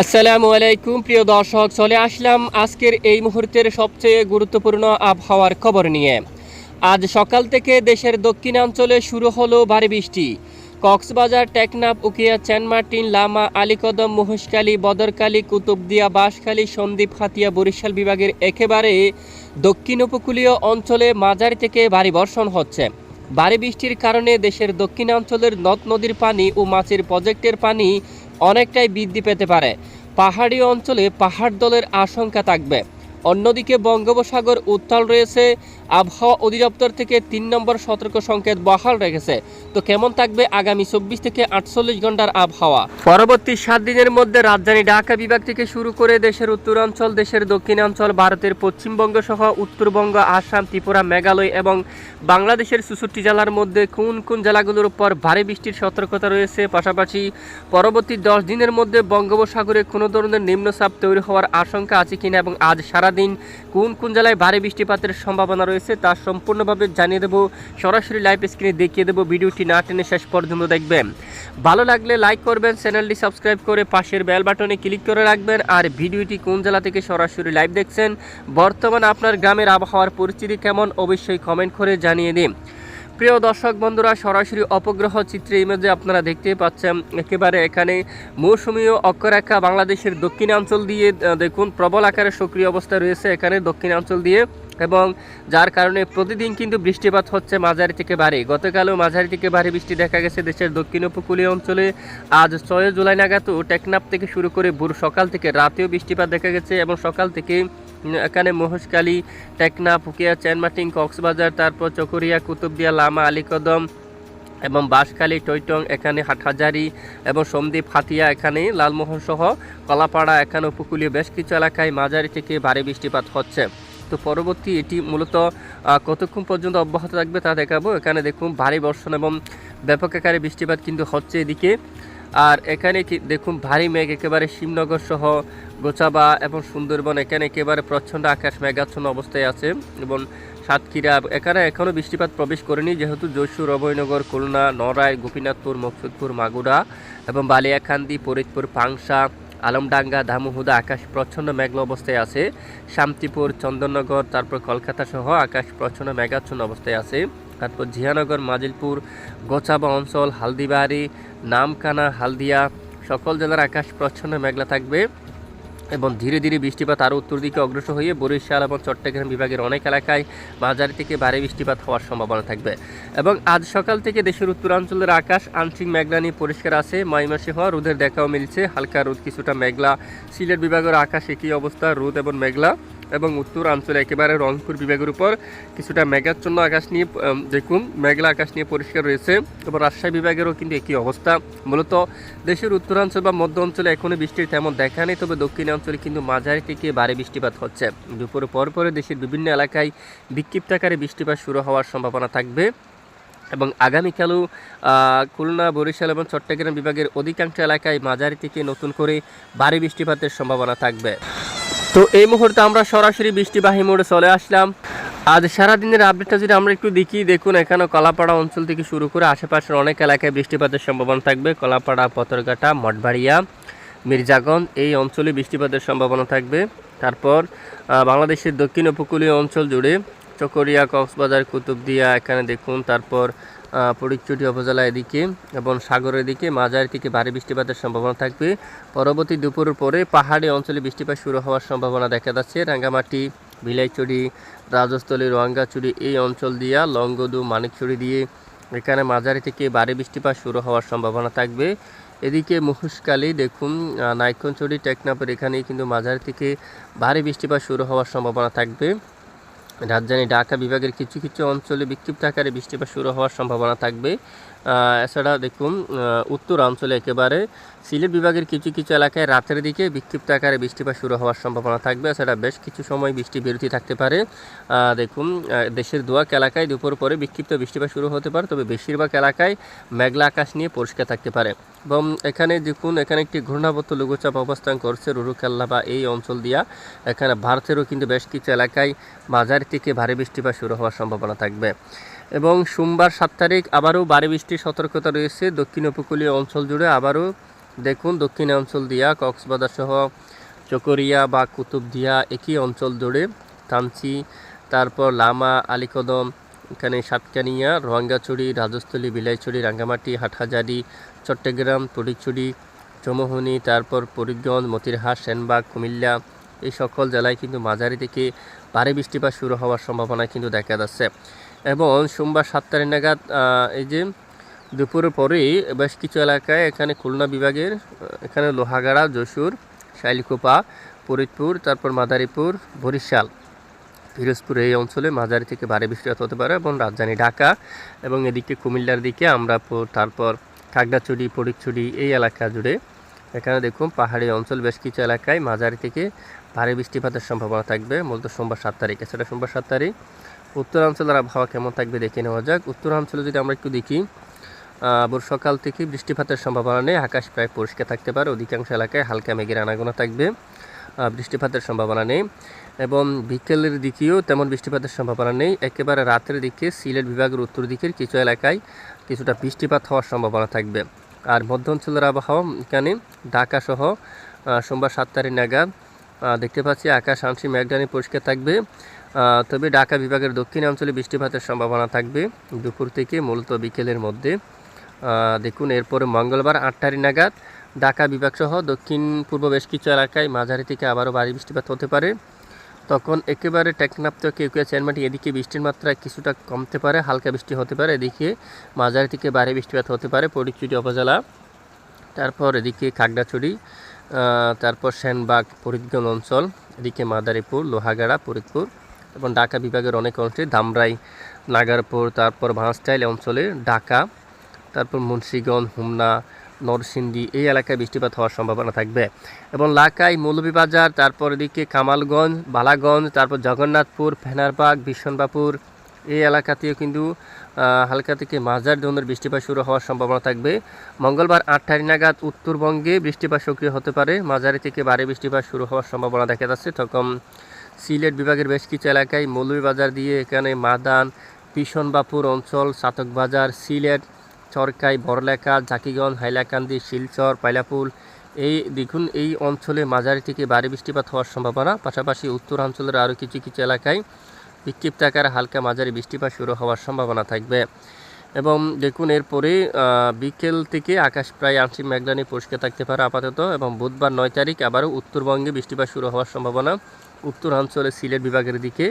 আসসালামু আলাইকুম, প্রিয় দর্শক, চলে আসলাম আজকের এই মুহূর্তের সবচেয়ে গুরুত্বপূর্ণ আবহাওয়ার খবর নিয়ে। আজ সকাল থেকে দেশের দক্ষিণাঞ্চলে শুরু হলো ভারী বৃষ্টি। কক্সবাজার, টেকনাফ, উকিয়া চ্যানমার্টিন লামা, আলীকদম, মহেশখালী বদরকালী কুতুবদিয়া, বাঁশখালী, সন্দ্বীপ, হাতিয়া, বরিশাল বিভাগের একেবারে দক্ষিণ উপকূলীয় অঞ্চলে মাঝারি থেকে ভারী বর্ষণ হচ্ছে। ভারী বৃষ্টির কারণে দেশের দক্ষিণাঞ্চলের নদ, নদীর পানি ও মাছের প্রজেক্টের পানি অনেকটাই বৃদ্ধি পেতে পারে। পাহাড়ি অঞ্চলে পাহাড় দলের আশঙ্কা থাকবে। অন্যদিকে বঙ্গোপসাগর উত্তাল রয়েছে। আবহাওয়া অধিদপ্তর থেকে তিন নম্বর সতর্ক সংকেত বহাল রেখেছে। তো কেমন থাকবে আগামী চব্বিশ থেকে আটচল্লিশ ঘণ্টার আবহাওয়া? পরবর্তী সাত দিনের মধ্যে রাজধানী ঢাকা বিভাগ থেকে শুরু করে দেশের উত্তরাঞ্চল, দেশের দক্ষিণাঞ্চল, ভারতের পশ্চিমবঙ্গ সহ উত্তরবঙ্গ, আসাম, ত্রিপুরা, মেঘালয় এবং বাংলাদেশের চৌষট্টি জেলার মধ্যে কোন কোন জেলাগুলোর উপর ভারী বৃষ্টির সতর্কতা রয়েছে? পাশাপাশি পরবর্তী দশ দিনের মধ্যে বঙ্গোপসাগরে কোনো ধরনের নিম্নচাপ তৈরি হওয়ার আশঙ্কা আছে কিনা এবং আজ সারাদিন কোন কোন জেলায় ভারী বৃষ্টিপাতের সম্ভাবনা রয়েছে? তা সম্পূর্ণভাবে জানিয়ে দেবো। সরাসরি লাইভ স্ক্রিনে দেখিয়ে দেবো ভিডিওটি না টেনে শেষ পর্যন্ত দেখবেন। ভালো লাগলে লাইক করবেন, চ্যানেলটি সাবস্ক্রাইব করে পাশের বেল বাটনে ক্লিক করে রাখবেন। আর ভিডিওটি কোন জেলা থেকে সরাসরি লাইভ দেখছেন, বর্তমান আপনার গ্রামের আবহাওয়ার পরিস্থিতি কেমন, অবশ্যই কমেন্ট করে জানিয়ে দিন। প্রিয় দর্শক বন্ধুরা, সরাসরি অপগ্রহ চিত্রে ইমেজে আপনারা দেখতে পাচ্ছেন, একেবারে এখানে মৌসুমীয় অক্ষরেখা বাংলাদেশের দক্ষিণাঞ্চল দিয়ে দেখুন, প্রবল আকারে সক্রিয় অবস্থা রয়েছে এখানে দক্ষিণাঞ্চল দিয়ে। এবং যার কারণে প্রতিদিন কিন্তু বৃষ্টিপাত হচ্ছে মাঝারি থেকে ভারী। গতকালও মাঝারি থেকে ভারী বৃষ্টি দেখা গেছে দেশের দক্ষিণ উপকূলীয় অঞ্চলে। আজ ছয় জুলাই নাগাদও টেকনাপ থেকে শুরু করে ভোর সকাল থেকে রাতেও বৃষ্টিপাত দেখা গেছে এবং সকাল থেকে এখানে মহেশখালী, টেকনাফ ফুকিয়া চ্যানমাটিং কক্সবাজার, তারপর চকরিয়া, কুতুবদিয়া, লামা, আলীকদম এবং বাঁশখালী, টৈটং, এখানে হাটহাজারি এবং সন্দ্বীপ, হাতিয়া এখানে লালমোহন সহ কলাপাড়া এখানে উপকূলীয় বেশ কিছু এলাকায় মাঝারি থেকে ভারী বৃষ্টিপাত হচ্ছে। তো পরবর্তী এটি মূলত কতক্ষণ পর্যন্ত অব্যাহত থাকবে তা দেখাবো। এখানে দেখুন, ভারী বর্ষণ এবং ব্যাপক আকারে বৃষ্টিপাত কিন্তু হচ্ছে এদিকে। আর এখানে দেখুন, ভারী মেঘ একেবারে শিবনগর সহ গোচাবা এবং সুন্দরবন, এখানে একেবারে প্রচণ্ড আকাশ মেঘাচ্ছন্ন অবস্থায় আছে এবং সাতক্ষীরা। এখানে এখনও বৃষ্টিপাত প্রবেশ করেনি, যেহেতু যশোর, অভয়নগর, খুলনা নড়াই গোপীনাথপুর, মকসুদপুর, মাগুরা এবং বালিয়াকান্দি ফরিদপুর, পাংশা আলমডাঙ্গা দামুহুদা আকাশ প্রচ্ছন্ন মেঘলা অবস্থায় আছে। শান্তিপুর, চন্দননগর, তারপর কলকাতা সহ আকাশ প্রচ্ছন্ন মেঘাচ্ছন্ন অবস্থায় আছে। তারপর জিয়ানগর, মাজিলপুর গোচাবা অঞ্চল, হালদিবাড়ি, নামকানা, হালদিয়া, সকল জেলার আকাশ প্রচ্ছন্ন মেঘলা থাকবে। এবং ধীরে ধীরে বৃষ্টিপাত আরও উত্তর দিকে অগ্রসর হয়ে বরিশাল এবং চট্টগ্রাম বিভাগের অনেক এলাকায় মাঝারি থেকে ভারী বৃষ্টিপাত হওয়ার সম্ভাবনা থাকবে। এবং আজ সকাল থেকে দেশের উত্তরাঞ্চলের আকাশ আংশিক মেঘলা নিয়ে পরিষ্কার আছে। মাই মাসে হওয়া রোদের দেখাও মিলছে। হালকা রোদ, কিছুটা মেঘলা। সিলেট বিভাগের আকাশ একই অবস্থা, রোদ এবং মেঘলা। এবং উত্তরাঞ্চলে একেবারে রংপুর বিভাগের উপর কিছুটা মেঘাচ্ছন্ন আকাশ নিয়ে দেখুন, মেঘলা আকাশ নিয়ে পরিষ্কার রয়েছে। এবং রাজশাহী বিভাগেরও কিন্তু একই অবস্থা। মূলত দেশের উত্তরাঞ্চল বা মধ্য অঞ্চলে এখনও বৃষ্টির তেমন দেখা নেই, তবে দক্ষিণাঞ্চলে কিন্তু মাঝারি থেকে ভারী বৃষ্টিপাত হচ্ছে। দুপুর পরপরে দেশের বিভিন্ন এলাকায় বিক্ষিপ্ত আকারে বৃষ্টিপাত শুরু হওয়ার সম্ভাবনা থাকবে। এবং আগামীকালও খুলনা, বরিশাল এবং চট্টগ্রাম বিভাগের অধিকাংশ এলাকায় মাঝারি থেকে নতুন করে ভারী বৃষ্টিপাতের সম্ভাবনা থাকবে। তো এই মুহূর্তে আমরা সরাসরি বৃষ্টিবাহী মোড়ে চলে আসলাম। আজ সারাদিনের আপডেটটা যদি আমরা একটু দেখি, দেখুন এখানে কলাপাড়া অঞ্চল থেকে শুরু করে আশেপাশের অনেক এলাকায় বৃষ্টিপাতের সম্ভাবনা থাকবে। কলাপাড়া, পতরঘাটা, মঠবাড়িয়া, মির্জাগঞ্জ, এই অঞ্চলে বৃষ্টিপাতের সম্ভাবনা থাকবে। তারপর বাংলাদেশের দক্ষিণ উপকূলীয় অঞ্চল জুড়ে চকরিয়া কক্সবাজার কুতুবদিয়া এখানে দেখুন তারপর ফটিকচুটি উপজেলা এদিকে এবং সাগরের দিকে মাঝারি থেকে ভারী বৃষ্টিপাতের সম্ভাবনা থাকবে। পরবর্তী দুপুরের পরে পাহাড়ি অঞ্চলে বৃষ্টিপাত শুরু হওয়ার সম্ভাবনা দেখা যাচ্ছে। রাঙ্গামাটি ভিলাইচুরি রাজস্থলী রোয়াঙ্গাচুরি এই অঞ্চল দিয়া লংগদু মানিকচুরি দিয়ে এখানে মাঝারি থেকে ভারী বৃষ্টিপাত শুরু হওয়ার সম্ভাবনা থাকবে। এদিকে মুহুশকালী দেখুন আহ, নাইক্ষণচুরি টেকনাপের এখানেই কিন্তু মাঝারি থেকে ভারী বৃষ্টিপাত শুরু হওয়ার সম্ভাবনা থাকবে। রাজধানী ঢাকা বিভাগের কিছু কিছু অঞ্চলে বিক্ষিপ্ত আকারে বৃষ্টিপাত শুরু হওয়ার সম্ভাবনা থাকবে। এছাড়া দেখুন উত্তর অঞ্চলে একেবারে সিলেট বিভাগের কিছু কিছু এলাকায় রাতের দিকে বিক্ষিপ্ত আকারে বৃষ্টিপাত শুরু হওয়ার সম্ভাবনা থাকবে। এছাড়া বেশ কিছু সময় বৃষ্টি বিরতি থাকতে পারে। দেখুন দেশের দোয়াক এলাকায় দুপুর পরে বিক্ষিপ্ত বৃষ্টিপাত শুরু হতে পারে, তবে বেশিরভাগ এলাকায় মেঘলা আকাশ নিয়ে পরিষ্কার থাকতে পারে। এবং এখানে দেখুন, এখানে একটি ঘূর্ণাবর্ত লঘুচাপ অবস্থান করছে রুরুকেল্লা বা এই অঞ্চল দিয়া। এখানে ভারতেরও কিন্তু বেশ কিছু এলাকায় মাঝারি থেকে ভারী বৃষ্টিপাত শুরু হওয়ার সম্ভাবনা থাকবে। এবং সোমবার সাত তারিখ আবারও ভারী বৃষ্টির সতর্কতা রয়েছে। দক্ষিণ উপকূলীয় অঞ্চল জুড়ে আবারও দেখুন দক্ষিণ অঞ্চল দিয়া, কক্সবাজার সহ চকরিয়া বা কুতুবদিয়া একই অঞ্চল জুড়ে থানচি তারপর লামা, আলীকদম, এখানে সাতকানিয়া, রোহাঙ্গাছড়ি, রাজস্থলী, বিলাইছড়ি, রাঙ্গামাটি, হাটহাজারি, চট্টগ্রাম ফটিকছড়ি চৌমোহনী, তারপর পরিগঞ্জ মতিরহাট, সেনবাগ, কুমিল্লা এই সকল জেলায় কিন্তু মাঝারি থেকে ভারী বৃষ্টিপাত শুরু হওয়ার সম্ভাবনা কিন্তু দেখা যাচ্ছে। এবং সোমবার সাত তারিখ নাগাদ এই যে দুপুরের পরেই বেশ কিছু এলাকায় এখানে খুলনা বিভাগের এখানে লোহাগাড়া, যশোর, শাইলকুপা, ফরিদপুর, তারপর মাদারীপুর, বরিশাল, পিরোজপুর এই অঞ্চলে মাঝারি থেকে ভারী বৃষ্টিপাত হতে পারে এবং রাজধানী ঢাকা এবং এদিকে কুমিল্লার দিকে আমরা তারপর খাগড়াছড়ি ফটিকছড়ি এই এলাকা জুড়ে। এখানে দেখুন পাহাড়ি অঞ্চল, বেশ কিছু এলাকায় মাঝারি থেকে ভারী বৃষ্টিপাতের সম্ভাবনা থাকবে। মূলত সোমবার সাত তারিখ, এছাড়া সোমবার সাত তারিখ উত্তরাঞ্চলের আবহাওয়া কেমন থাকবে দেখে নেওয়া যাক। উত্তরাঞ্চলে যদি আমরা একটু দেখি আহ, ভোর সকাল থেকে বৃষ্টিপাতের সম্ভাবনা নেই আকাশ প্রায় পরিষ্কার থাকতে পারে। অধিকাংশ এলাকায় হালকা মেঘের আনাগোনা থাকবে বৃষ্টিপাতের সম্ভাবনা নেই। এবং বিকেলের দিকেও তেমন বৃষ্টিপাতের সম্ভাবনা নেই। একেবারে রাতের দিকে সিলেট বিভাগের উত্তর দিকের কিছু এলাকায় কিছুটা বৃষ্টিপাত হওয়ার সম্ভাবনা থাকবে। আর মধ্য অঞ্চলের আবহাওয়া এখানে ঢাকা সহ সোমবার সাত তারিখ নাগাদ দেখতে পাচ্ছি আকাশ আংশিক মেঘদানি পরিষ্কার থাকবে। তবে ঢাকা বিভাগের দক্ষিণাঞ্চলে বৃষ্টিপাতের সম্ভাবনা থাকবে। দুপুর থেকে মূলত বিকেলের মধ্যে। দেখুন, এরপরে মঙ্গলবার আট তারিখ নাগাদ ঢাকা বিভাগ সহ দক্ষিণ পূর্ব বেশ কিছু এলাকায় মাঝারি থেকে আবারও ভারী বৃষ্টিপাত হতে পারে। তখন একেবারে টেকনাপ থেকে কেউকিয়া চেনমাটি এদিকে বৃষ্টির মাত্রা কিছুটা কমতে পারে, হালকা বৃষ্টি হতে পারে। এদিকে মাঝারি থেকে ভারী বৃষ্টিপাত হতে পারে পরিচুটি উপজেলা। তারপর এদিকে খাগড়াছড়ি তারপর সেনবাগ, ফরিদগঞ্জ অঞ্চল, এদিকে মাদারীপুর, লোহাগাড়া, ফরিদপুর। এবং ঢাকা বিভাগের অনেক অংশে ধামরাই, নাগারপুর, তারপর ভাঁসটাইল অঞ্চলে ঢাকা, তারপর মুন্সিগঞ্জ, হুমনা, নরসিংদী এই এলাকায় বৃষ্টিপাত হওয়ার সম্ভাবনা থাকবে। এবং লাকাই, মৌলভীবাজার, তারপর এদিকে কামালগঞ্জ, বালাগঞ্জ, তারপর জগন্নাথপুর, ফেনারবাগ বিশ্বনবাপুর এই এলাকাতেও কিন্তু হালকা থেকে মাঝার ধরনের বৃষ্টিপাত শুরু হওয়ার সম্ভাবনা থাকবে। মঙ্গলবার আট তারিখ নাগাদ উত্তরবঙ্গে বৃষ্টিপাত সক্রিয় হতে পারে। মাঝারি থেকে ভারী বৃষ্টিপাত শুরু হওয়ার সম্ভাবনা দেখা যাচ্ছে। তখন সিলেট বিভাগের বেশ কিছু এলাকায় মৌলভীবাজার দিয়ে এখানে মাদান পিশনবাপুর অঞ্চল চাতকবাজার সিলেট, চরকাই, বড়লেখা জাকিগঞ্জ হাইলাকান্দি, শিলচর পাইলাপুল এই দেখুন, এই অঞ্চলে মাঝারি থেকে ভারী বৃষ্টিপাত হওয়ার সম্ভাবনা। পাশাপাশি উত্তরাঞ্চলের আরও কিছু কিছু এলাকায় বিক্ষিপ্ত আকারে হালকা মাঝারি বৃষ্টিপাত শুরু হওয়ার সম্ভাবনা থাকবে। এবং দেখুন, এরপরে বিকেল থেকে আকাশ প্রায় আংশিক মেঘলানি পরিষ্কার থাকতে পারে আপাতত। এবং বুধবার নয় তারিখ আবারও উত্তরবঙ্গে বৃষ্টিপাত শুরু হওয়ার সম্ভাবনা। উত্তরাঞ্চলে সিলেট বিভাগের দিকে।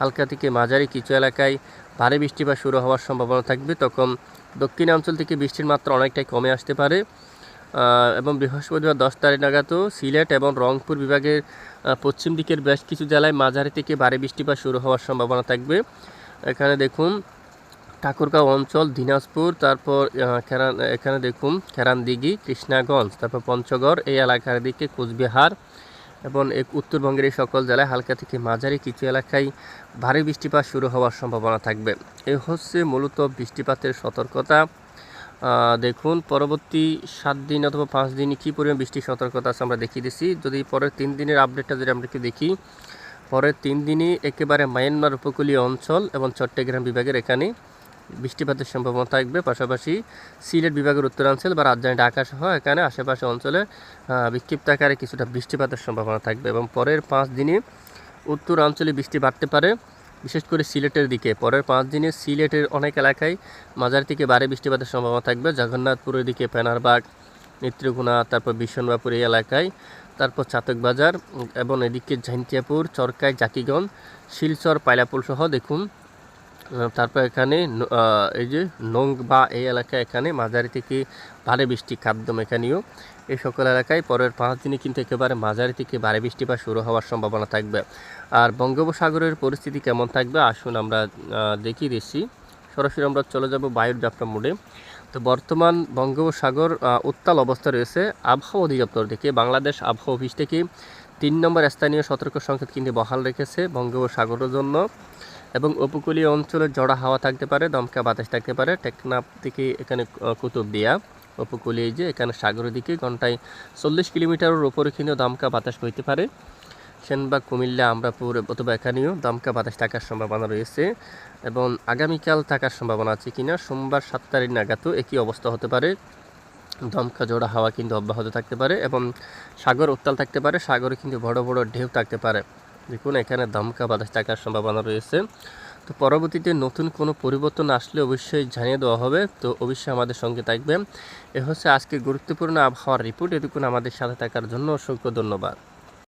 হালকা থেকে মাঝারি কিছু এলাকায় ভারী বৃষ্টিপাত শুরু হওয়ার সম্ভাবনা থাকবে। তখন দক্ষিণাঞ্চল থেকে বৃষ্টির মাত্রা অনেকটাই কমে আসতে পারে। এবং বৃহস্পতিবার দশ তারিখ নাগাদও সিলেট এবং রংপুর বিভাগের পশ্চিম দিকের বেশ কিছু জেলায় মাঝারি থেকে ভারী বৃষ্টিপাত শুরু হওয়ার সম্ভাবনা থাকবে। এখানে দেখুন, ঠাকুরগাঁও অঞ্চল, দিনাজপুর, তারপর এখানে দেখুন, খেরানদিঘি, কৃষ্ণাগঞ্জ, তারপর পঞ্চগড়, এই এলাকার দিকে কোচবিহার এবং উত্তরবঙ্গের এই সকল জেলায় হালকা থেকে মাঝারি কিছু এলাকায় ভারী বৃষ্টিপাত শুরু হওয়ার সম্ভাবনা থাকবে। এই হচ্ছে মূলত বৃষ্টিপাতের সতর্কতা। দেখুন, পরবর্তী সাত দিন অথবা পাঁচ দিনে কী পরিমাণ বৃষ্টির সতর্কতা আছে আমরা দেখিয়ে দিচ্ছি। যদি পরের তিন দিনের আপডেটটা যদি আমরা একটু দেখি, পরের তিন দিনই একেবারে মায়ানমার উপকূলীয় অঞ্চল এবং চট্টগ্রাম বিভাগের এখানে বৃষ্টিপাতের সম্ভাবনা থাকবে। পাশাপাশি সিলেট বিভাগের উত্তরাঞ্চল বা রাজধানী ঢাকা সহ এখানে আশেপাশে অঞ্চলে বিক্ষিপ্ত আকারে কিছুটা বৃষ্টিপাতের সম্ভাবনা থাকবে এবং পরের পাঁচ দিনে উত্তরাঞ্চলে বৃষ্টি বাড়তে পারে বিশেষ করে সিলেটের দিকে। পরের পাঁচ দিনে সিলেটের অনেক এলাকায় মাঝারি থেকে ভারী বৃষ্টিপাতের সম্ভাবনা থাকবে। জগন্নাথপুরের দিকে পেনারবাগ নেত্রকোনা তারপর বিশ্বনবাপুর এই এলাকায় তারপর চাতকবাজার উম, এবং এদিকে ঝান্তিয়াপুর চরকাই জাকিগঞ্জ শিলচর পাইলাপুর সহ দেখুন। তারপর এখানে এই যে নং বা এই এলাকায় এখানে মাঝারি থেকে ভারী বৃষ্টি খাদ্যম এখানেও। এই সকল এলাকায় পরের পাঁচ দিনে কিন্তু একেবারে মাঝারি থেকে ভারী বৃষ্টিপাত শুরু হওয়ার সম্ভাবনা থাকবে। আর বঙ্গোপসাগরের পরিস্থিতি কেমন থাকবে? আসুন আমরা দেখিয়ে দিচ্ছি। সরাসরি আমরা চলে যাব বায়ুর যাত্রা মোডে। তো বর্তমান বঙ্গোপসাগর উত্তাল অবস্থা রয়েছে আবহাওয়া অধিদপ্তর থেকে। বাংলাদেশ আবহাওয়া অফিস থেকে তিন নম্বর স্থানীয় সতর্ক সংকেত কিন্তু বহাল রেখেছে বঙ্গোপসাগরের জন্য। এবং উপকূলীয় অঞ্চলে জড়া হাওয়া থাকতে পারে দমকা বাতাস থাকতে পারে। টেকনাফ থেকে এখানে আহ, কুতুবদিয়া উপকূলীয় যে এখানে সাগরের দিকে ঘন্টায় চল্লিশ কিলোমিটারের উপরে কিন্তু দমকা বাতাস বইতে পারে। সেনবাগ কুমিল্লা আমরাপুর অথবা এখানেও দমকা বাতাস থাকার সম্ভাবনা রয়েছে এবং আগামীকাল থাকার সম্ভাবনা আছে কিনা সোমবার সাত তারিখ নাগাদও একই অবস্থা হতে পারে। দমকা জোড়া হাওয়া কিন্তু অব্যাহত থাকতে পারে এবং সাগর উত্তাল থাকতে পারে সাগরে কিন্তু বড় বড় ঢেউ থাকতে পারে। দেখুন, এখানে দমকা বাতাস থাকার সম্ভাবনা রয়েছে। তো পরবর্তীতে নতুন কোনো পরিবর্তন আসলে অবশ্যই জানিয়ে দেওয়া হবে। তো অবশ্যই আমাদের সঙ্গে থাকবেন। এ হচ্ছে আজকে গুরুত্বপূর্ণ আবহাওয়ার রিপোর্ট এটুকুন আমাদের সাথে থাকার জন্য অসংখ্য ধন্যবাদ।